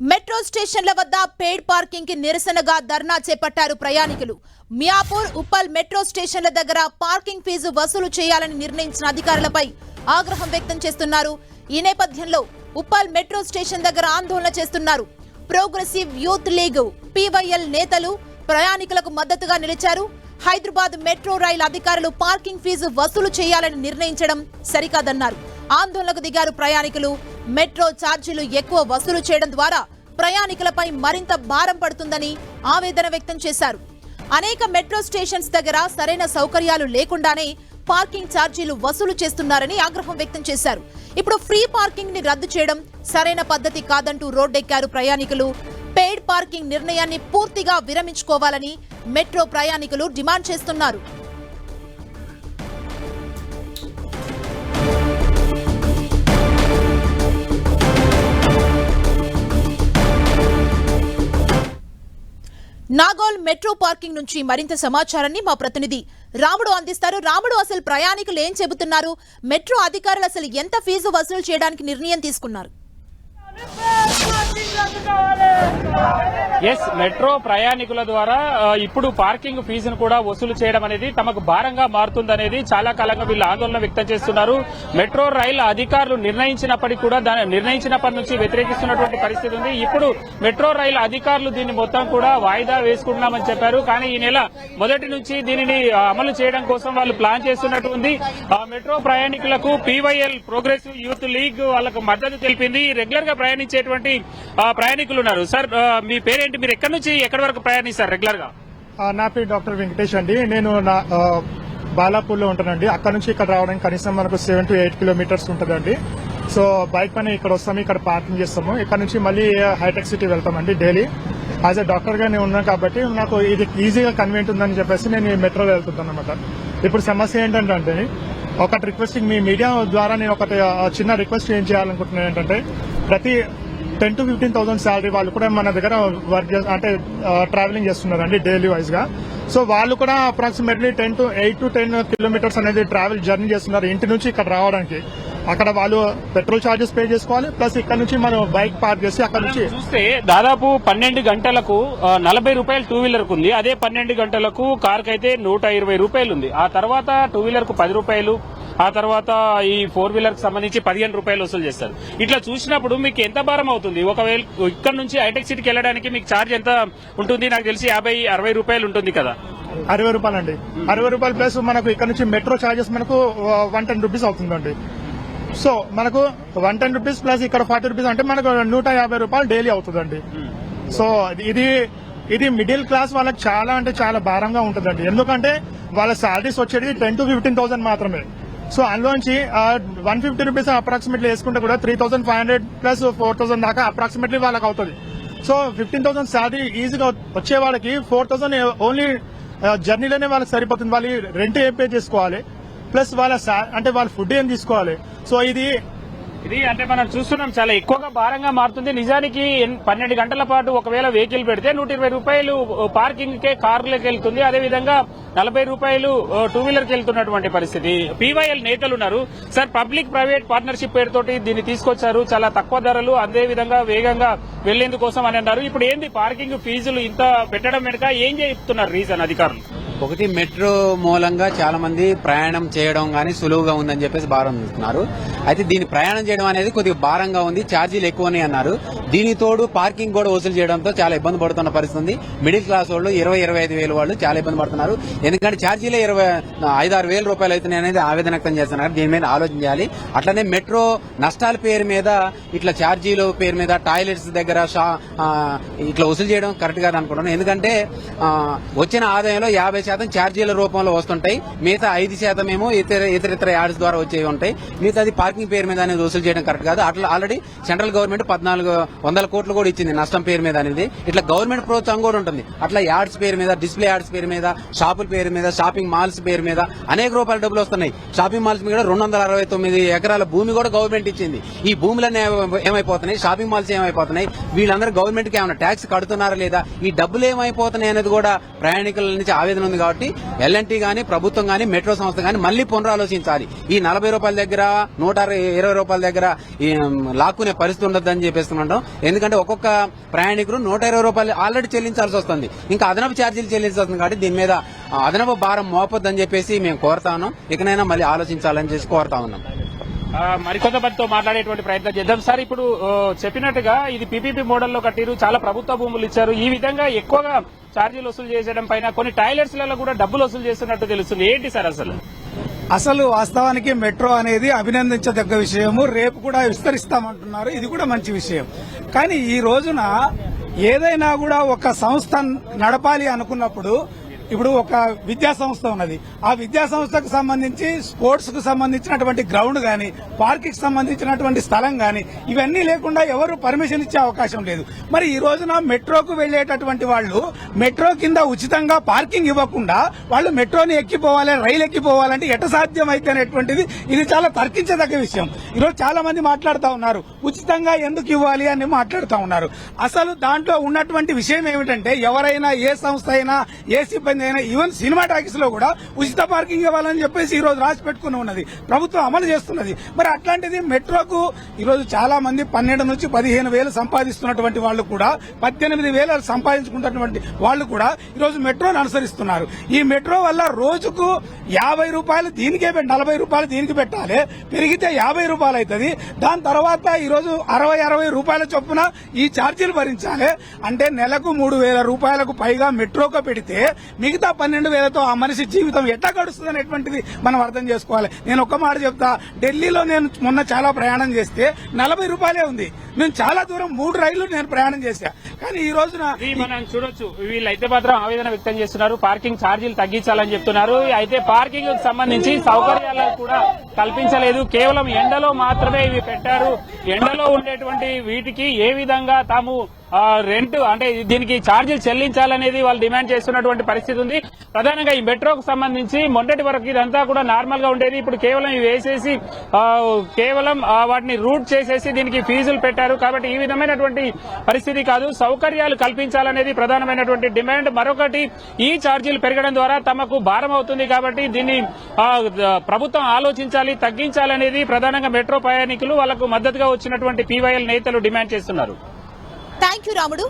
Metro స్టేషన్ల వద్ద paid పార్కింగ్కి నిరసనగా ధర్నా చేపట్టారు ప్రయాణికులు. మియాపూర్ ఉప్పల్ మెట్రో స్టేషన్ల దగ్గర పార్కింగ్ ఫీజు వసూలు చేయాలని నిర్ణయించిన అధికారులపై ఆగ్రహం వ్యక్తం చేస్తున్నారు. ఈ నేపథ్యంలో ఉప్పల్ మెట్రో స్టేషన్ దగ్గర ఆందోళన చేస్తున్నారు. ప్రోగ్రెసివ్ యూత్ లీగ్ పివైఎల్ నేతలు ప్రయాణికులకు మద్దతుగా నిలిచారు. హైదరాబాద్ మెట్రో రైల్ అధికారులు పార్కింగ్ ఫీజు వసూలు చేయాలని నిర్ణయించడం సరికాదన్నారు. ఆందోళనకు దిగారు ప్రయాణికులు. మెట్రో ఛార్జీలు ఎక్కువ వసూలు చేయడం ద్వారా ప్రయాణికులపై మరింత భారం పడుతుందని ఆవేదన వ్యక్తం చేశారు. అనేక మెట్రో స్టేషన్స్ దగ్గర సరైన సౌకర్యాలు లేకుండానే పార్కింగ్ ఛార్జీలు వసూలు చేస్తున్నారని ఆగ్రహం వ్యక్తం చేశారు. ఇప్పుడు ఫ్రీ పార్కింగ్ని రద్దు చేయడం సరైన పద్ధతి కాదంటూ రోడ్డెక్కారు ప్రయాణికులు. పెయిడ్ పార్కింగ్ నిర్ణయాన్ని పూర్తిగా విరమించుకోవాలని మెట్రో ప్రయాణికులు డిమాండ్ చేస్తున్నారు. నాగోల్ మెట్రో పార్కింగ్ నుంచి మరింత సమాచారాన్ని మా ప్రతినిధి రాముడు అందిస్తారు. రాముడు అసలు ప్రయాణికులు ఏం చెబుతున్నారు? మెట్రో అధికారులు అసలు ఎంత ఫీజు వసూలు చేయడానికి నిర్ణయం తీసుకున్నారు? ఎస్ మెట్రో ప్రయాణికుల ద్వారా ఇప్పుడు పార్కింగ్ ఫీజును కూడా వసూలు చేయడం అనేది తమకు భారంగా మారుతుందనేది చాలా కాలంగా వీళ్ళు ఆందోళన వ్యక్తం చేస్తున్నారు. మెట్రో రైలు అధికారులు నిర్ణయించినప్పటికీ కూడా దాని నిర్ణయించినప్పటి నుంచి వ్యతిరేకిస్తున్నటువంటి పరిస్థితి ఉంది. ఇప్పుడు మెట్రో రైలు అధికారులు దీన్ని మొత్తం కూడా వాయిదా వేసుకుంటున్నామని చెప్పారు. కానీ ఈ నెల మొదటి నుంచి దీనిని అమలు చేయడం కోసం వాళ్ళు ప్లాన్ చేస్తున్నట్టు ఉంది. ఆ, మెట్రో ప్రయాణికులకు పీవైఎల్ ప్రోగ్రెసివ్ యూత్ లీగ్ వాళ్ళకు మద్దతు తెలిపింది. రెగ్యులర్గా ప్రయాణించేటువంటి ప్రయాణికులు ఉన్నారు. సార్ మీ పేరేంటి? మీరు ఎక్కడి నుంచి ఎక్కడి వరకు ప్రయాణిస్తారు రెగ్యులర్గా నా పేరు డాక్టర్ వెంకటేష్ అండి. నేను నా ఆ, బాలాపూర్లో ఉంటానండి. అక్కడ నుంచి ఇక్కడ రావడానికి కనీసం మనకు సెవెన్ టు ఎయిట్ కిలోమీటర్స్ ఉంటుందండి. సో బైక్ పైన ఇక్కడ వస్తాము ఇక్కడ పార్కింగ్ చేస్తాము. ఇక్కడ నుంచి మళ్ళీ హైటెక్ సిటీ వెళ్తామండి డైలీ యాజ్ ఎ డాక్టర్గా నేను ఉన్నాను కాబట్టి నాకు ఇది ఈజీగా కన్వీనియంట్ ఉందని చెప్పేసి నేను ఈ మెట్రోలో వెళ్తున్నాను అనమాట ఇప్పుడు సమస్య ఏంటంటే ఒకటి రిక్వెస్టింగ్ మీ మీడియా ద్వారా నేను ఒకటి చిన్న రిక్వెస్ట్ ఏం చేయాలనుకుంటున్నాను ఏంటంటే ప్రతి ten to fifteen thousand salary వాళ్ళు కూడా మన దగ్గర వర్క్ చేస్- అంటే ట్రావెలింగ్ చేస్తున్నారండి డైలీ వైజ్గా. సో వాళ్ళు కూడా approximately ten to eight to ten kilometres అనేది ట్రావెల్ జర్నీ చేస్తున్నారు ఇంటి నుంచి ఇక్కడ రావడానికి. అక్కడ వాళ్ళు పెట్రోల్ చార్జెస్ పే చేసుకోవాలి ప్లస్ ఇక్కడ నుంచి మనం బైక్ పార్క్ చేసి అక్కడ నుంచి చూస్తే దాదాపు పన్నెండు గంటలకు నలభై రూపాయలు టూ వీలర్ ఉంది అదే పన్నెండు గంటలకు కార్ అయితే నూట ఇరవై రూపాయలు ఉంది ఆ తర్వాత టూ వీలర్కు పది రూపాయలు ఆ తర్వాత ఈ ఫోర్ వీలర్కి సంబంధించి పదిహేను రూపాయలు వసూలు చేస్తారు. ఇట్లా చూసినప్పుడు మీకు ఎంత భారం అవుతుంది? ఒకవేళ ఇక్కడ నుంచి హైటెక్ సిటీకి వెళ్ళడానికి మీకు ఛార్జ్ ఎంత ఉంటుంది? నాకు తెలిసి యాభై అరవై రూపాయలు ఉంటుంది కదా. అరవై రూపాయలు అండి అరవై రూపాయలు ప్లస్ మనకు ఇక్కడ నుంచి మెట్రో చార్జెస్ మనకు వన్ టెన్ రూపీస్ అవుతుందండి. సో మనకు వన్ టెన్ రూపీస్ ప్లస్ ఇక్కడ ఫార్టీ రూపీస్ అంటే మనకు నూట యాభై రూపాయలు డైలీ అవుతుందండి. సో ఇది ఇది మిడిల్ క్లాస్ వాళ్ళకి చాలా అంటే చాలా భారంగా ఉంటుందండి. ఎందుకంటే వాళ్ళ సాలరీస్ వచ్చేది టెన్ టు ఫిఫ్టీన్ థౌసండ్ మాత్రమే. సో అందులోంచి వన్ ఫిఫ్టీ రూపీస్ అప్రాక్సిమేట్లీ వేసుకుంటే కూడా three thousand five hundred plus four thousand దాకా అప్రాక్సిమేట్లీ వాళ్ళకి అవుతుంది. సో ఫిఫ్టీన్ థౌసండ్ శాలరీ ఈజీగా వచ్చే వాళ్ళకి ఫోర్ థౌసండ్ ఓన్లీ జర్నీలోనే వాళ్ళకి సరిపోతుంది. వాళ్ళు రెంట్ ఏం పే చేసుకోవాలి. ప్లస్ వాళ్ళ అంటే వాళ్ళ ఫుడ్ ఏం తీసుకోవాలి. సో ఇది ఇది అంటే మనం చూస్తున్నాం చాలా ఎక్కువగా భారంగా మారుతుంది. నిజానికి పన్నెండు గంటల పాటు ఒకవేళ వెహికల్ పెడితే నూట ఇరవై రూపాయలు పార్కింగ్ కే కార్లకి వెళ్తుంది. అదే విధంగా నలభై రూపాయలు టూ వీలర్కి వెళ్తున్నటువంటి పరిస్థితి. పీవైఎల్ నేతలు ఉన్నారు. సార్ పబ్లిక్ ప్రైవేట్ పార్ట్నర్షిప్ పేరుతోటి దీన్ని తీసుకొచ్చారు. చాలా తక్కువ ధరలు అదే విధంగా వేగంగా వెళ్ళేందుకోసం అని అన్నారు. ఇప్పుడు ఏంది? పార్కింగ్ ఫీజులు ఇంత పెట్టడం వెనుక ఏం చెప్తున్నారు రీజన్ అధికారులు? ఒకటి మెట్రో మూలంగా చాలా మంది ప్రయాణం చేయడం కానీ సులువుగా ఉందని చెప్పేసి భారం చూస్తున్నారు అయితే దీని ప్రయాణం చేయడం అనేది కొద్దిగా భారంగా ఉంది ఛార్జీలు ఎక్కువనే అన్నారు. దీనితోడు పార్కింగ్ కూడా వసూలు చేయడంతో చాలా ఇబ్బంది పడుతున్న పరిస్థితి ఉంది మిడిల్ క్లాస్ వాళ్ళు ఇరవై ఇరవై ఐదు వేలు వాళ్ళు చాలా ఇబ్బంది పడుతున్నారు. ఎందుకంటే ఛార్జీలే ఇరవై ఐదు ఆరు వేల రూపాయలు అవుతున్నాయి అనేది ఆవేదన వ్యక్తం చేస్తున్నారు. దీని మీద ఆలోచన చేయాలి. అట్లనే మెట్రో నష్టాల పేరు మీద ఇట్లా ఛార్జీల పేరు మీద టాయిలెట్స్ దగ్గర షా- ఇట్లా వసూలు చేయడం కరెక్ట్ కాదు అనుకుంటున్నాను ఎందుకంటే వచ్చిన ఆదాయంలో యాభై శాతం ఛార్జీల రూపంలో వస్తుంటాయి. మిగతా ఐదు శాతం ఏమో ఇతర ఇతర ఇతర యాడ్స్ ద్వారా వచ్చేవి ఉంటాయి. మిగతా అది పార్కింగ్ పేరు మీద అనేది వసూలు చేయడం కరెక్ట్ కాదు. అట్లా ఆల్రెడీ సెంట్రల్ గవర్నమెంట్ పద్నాలుగు వందల కోట్లు కూడా ఇచ్చింది నష్టం పేరు మీద అనేది. ఇట్లా గవర్నమెంట్ ప్రోత్సాహం కూడా ఉంటుంది. అట్లా యాడ్స్ పేరు మీద డిస్ప్లే యాడ్స్ పేరు మీద షాపుల పేరు మీద షాపింగ్ మాల్స్ పేరు మీద అనేక రూపాయల డబ్బులు వస్తున్నాయి. షాపింగ్ మాల్స్ మీద రెండు వందల అరవై తొమ్మిది ఎకరాల భూమి కూడా గవర్నమెంట్ ఇచ్చింది. ఈ భూములన్నీ ఏమైపోతున్నాయి? Shopping malls ఏమైపోతున్నాయి? వీళ్ళందరూ గవర్నమెంట్కి ఏమైనా ట్యాక్స్ కడుతున్నారా లేదా? ఈ డబ్బులు ఏమైపోతున్నాయి అనేది కూడా ప్రయాణికుల నుంచి ఆవేదన ఉంది కాబట్టి ఎల్ఎన్టీ గానీ ప్రభుత్వం గానీ మెట్రో సంస్థ గానీ మళ్ళీ పునరాలోచించాలి. ఈ నలభై రూపాయల దగ్గర నూట ఇరవై రూపాయల దగ్గర ఈ, లాక్కునే పరిస్థితి ఉండదని చెప్పేస్తున్నాం ఎందుకంటే ఒక్కొక్క ప్రయాణికుడు నూట ఇరవై రూపాయలు ఆల్రెడీ చెల్లించాల్సి వస్తుంది. ఇంకా అదనపు ఛార్జీలు చెల్లించాల్సి వస్తుంది కాబట్టి దీని మీద అదనపు భారం మోపొద్దని చెప్పేసి మేము కోరుతా ఉన్నాం. ఇకనైనా మళ్ళీ ఆలోచించాలని చేసి కోరుతా ఉన్నాం. మరికొంతమందితో మాట్లాడేటువంటి ప్రయత్నం చేద్దాం. సార్ ఇప్పుడు చెప్పినట్టుగా ఇది పీపీపీ మోడల్లో కట్టిరు చాలా ప్రభుత్వ భూములు ఇచ్చారు. ఈ విధంగా ఎక్కువగా ఛార్జీలు వసూలు చేసేయడం పైన కొన్ని టాయిలెట్స్లలో కూడా డబ్బులు వసూలు చేస్తున్నట్టు తెలుస్తుంది. ఏంటి సార్ అసలు? అసలు వాస్తవానికి మెట్రో అనేది అభినందించదగ్గ విషయము. రేపు కూడా విస్తరిస్తామంటున్నారు. ఇది కూడా మంచి విషయం. కానీ ఈ రోజున ఏదైనా కూడా ఒక సంస్థ నడపాలి అనుకున్నప్పుడు ఇప్పుడు ఒక విద్యా సంస్థ ఉన్నది. ఆ విద్యా సంస్థకు సంబంధించి స్పోర్ట్స్కు సంబంధించినటువంటి గ్రౌండ్ గాని పార్క్కి సంబంధించినటువంటి స్థలం గాని ఇవన్నీ లేకుండా ఎవరు పర్మిషన్ ఇచ్చే అవకాశం లేదు. మరి ఈ రోజున మెట్రోకు వెళ్ళేటటువంటి వాళ్ళు మెట్రో కింద ఉచితంగా పార్కింగ్ ఇవ్వకుండా వాళ్ళు మెట్రోని ఎక్కిపోవాలి రైలు ఎక్కిపోవాలంటే ఎట సాధ్యం అయితే అనేటువంటిది ఇది చాలా తర్కించదగ్గ విషయం. ఈరోజు చాలా మంది మాట్లాడుతూ ఉన్నారు. ఉచితంగా ఎందుకు ఇవ్వాలి అని మాట్లాడుతూ ఉన్నారు. అసలు దాంట్లో ఉన్నటువంటి విషయం ఏమిటంటే ఎవరైనా ఏ సంస్థ అయినా ఏ సిబ్బంది అయినా ఈవెన్ సినిమా టాకీస్లో కూడా ఉచిత పార్కింగ్ ఇవ్వాలని చెప్పేసి ఈ రోజు రాసి పెట్టుకుని ఉన్నది. ప్రభుత్వం అమలు చేస్తున్నది. మరి అట్లాంటిది మెట్రోకు ఈ రోజు చాలా మంది పన్నెండు నుంచి పదిహేను వేలు సంపాదిస్తున్నటువంటి వాళ్ళు కూడా పద్దెనిమిది వేలు సంపాదించుకున్నటువంటి వాళ్ళు కూడా ఈరోజు మెట్రోను అనుసరిస్తున్నారు. ఈ మెట్రో వల్ల రోజుకు యాభై రూపాయలు దీనికే నలభై రూపాయలు దీనికి పెట్టాలి. పెరిగితే యాభై రూపాయలు అవుతుంది దాని తర్వాత ఈరోజు అరవై అరవై రూపాయల చొప్పున ఈ ఛార్జీలు భరించాలి. అంటే నెలకు మూడు వేల రూపాయలకు పైగా మెట్రోకు పెడితే మిగతా పన్నెండు వేలతో ఆ మనిషి జీవితం ఎట్లా గడుస్తుంది అనేటువంటిది మనం అర్థం చేసుకోవాలి. నేను ఒక్క మాట చెప్తా. ఢిల్లీలో నేను మొన్న చాలా ప్రయాణం చేస్తే నలభై రూపాయలే ఉంది. నేను చాలా దూరం మూడు రైళ్ళు నేను ప్రయాణం చేశా. కానీ ఈ రోజున మనం చూడొచ్చు. వీళ్ళైతే మాత్రం ఆవేదన వ్యక్తం చేస్తున్నారు. పార్కింగ్ ఛార్జీలు తగ్గించాలని చెప్తున్నారు. అయితే పార్కింగ్ సంబంధించి సౌకర్యాలు కూడా కల్పించలేదు. కేవలం ఎండలో మాత్రమే ఇవి పెట్టారు. ఎండలో ఉండేటువంటి వీటికి ఏ విధంగా తాము ఆ, రెంట్ అంటే దీనికి ఛార్జీలు చెల్లించాలనేది వాళ్ళు డిమాండ్ చేస్తున్నటువంటి పరిస్థితి ఉంది. ప్రధానంగా ఈ మెట్రోకు సంబంధించి మొన్నటి వరకు ఇదంతా కూడా నార్మల్గా ఉండేది. ఇప్పుడు కేవలం ఇవి వేసేసి కేవలం వాటిని రూట్ చేసేసి దీనికి ఫీజులు పెట్టారు. కాబట్టి ఈ విధమైనటువంటి పరిస్థితి కాదు. సౌకర్యాలు కల్పించాలనేది ప్రధానమైనటువంటి డిమాండ్ మరొకటి ఈ ఛార్జీలు పెరగడం ద్వారా తమకు భారం అవుతుంది కాబట్టి దీన్ని ప్రభుత్వం ఆలోచించాలి తగ్గించాలనేది ప్రధానంగా మెట్రో ప్రయాణికులు వాళ్ళకు మద్దతుగా వచ్చినటువంటి పీవైఎల్ నేతలు డిమాండ్ చేస్తున్నారు. థ్యాంక్ యూ రాముడు.